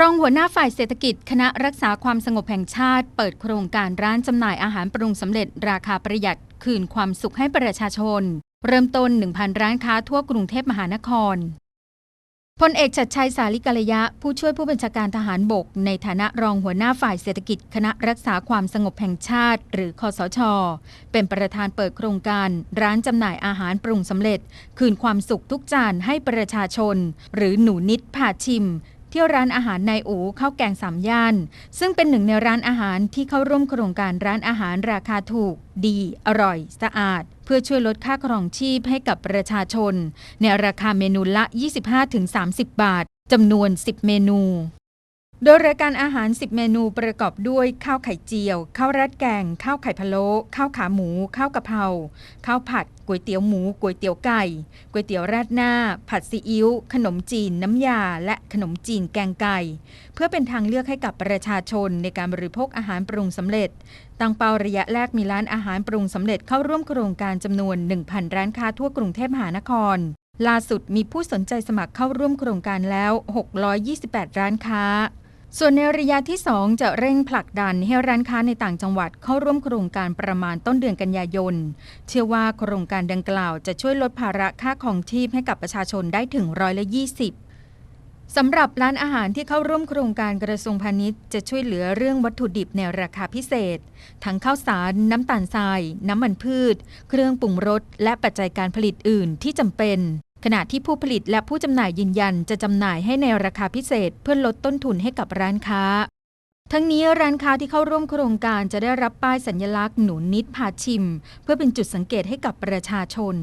รองหัวหน้าฝ่ายเศรษฐกิจ คณะรักษาความสงบแห่งชาติ เปิดโครงการร้านจำหน่ายอาหารปรุงสำเร็จราคาประหยัดคืนความสุขให้ประชาชน เริ่มต้น 1,000 ร้านค้าทั่วกรุงเทพมหานครพลเอกชัดชัยสาลิกัลยะ ผู้ช่วยผู้บัญชาการทหารบก ในฐานะรองหัวหน้าฝ่ายเศรษฐกิจ คณะรักษาความสงบแห่งชาติ หรือคอสช เป็นประธานเปิดโครงการ ร้านจำหน่ายอาหารปรุงสำเร็จ คืนความสุขทุกจานให้ประชาชน หรือหนูนิดพาชิม ที่ร้านอาหารนายอูข้าวแกงสามย่าน ซึ่งเป็นหนึ่งในร้านอาหารที่เข้าร่วมโครงการร้านอาหารราคาถูก ดี อร่อย สะอาด เพื่อช่วยลดค่าครองชีพให้กับประชาชน ในราคาเมนูละ 25-30 บาทจำนวน 10 เมนู โดยรายการอาหาร 10 เมนูประกอบด้วยข้าวไข่เจียว ข้าวราดแกง ข้าวไข่พะโล้ข้าวขาหมู ข้าวกะเพราข้าวผัดก๋วยเตี๋ยวหมูก๋วยเตี๋ยวไก่ก๋วยเตี๋ยวราดหน้า ผัดซีอิ๊วขนมจีน น้ำยา และขนมจีนแกงไก่ เพื่อเป็นทางเลือกให้กับประชาชนในการบริโภคอาหารปรุงสำเร็จ ตั้งเป้าระยะแรกมีร้านอาหารปรุงสำเร็จเข้าร่วมโครงการจำนวน 1,000 ร้านค้าทั่วกรุงเทพมหานครล่าสุดมีผู้สนใจสมัครเข้าร่วมโครงการแล้ว 628 ร้านค้า ส่วนในระยะที่ 2 จะเร่งผลักดันให้ร้านค้าในต่างจังหวัดเข้าร่วมโครงการประมาณต้นเดือนกันยายน เชื่อว่าโครงการดังกล่าวจะช่วยลดภาระค่าของชีพให้กับประชาชนได้ถึงร้อยละ20สำหรับร้านอาหารที่เข้าร่วมโครงการกระทรวงพาณิชย์จะช่วยเหลือเรื่องวัตถุดิบในราคาพิเศษ ทั้งข้าวสาร น้ำตาลทราย น้ำมันพืช เครื่องปรุงรส และปัจจัยการผลิตอื่นที่จำเป็น ขณะที่ผู้ผลิตและผู้จำหน่ายยืนยันจะจำหน่ายให้ในราคาพิเศษเพื่อลดต้นทุนให้กับร้านค้า ทั้งนี้ร้านค้าที่เข้าร่วมโครงการจะได้รับป้ายสัญลักษณ์หนุนนิดพาชิม เพื่อเป็นจุดสังเกตให้กับประชาชน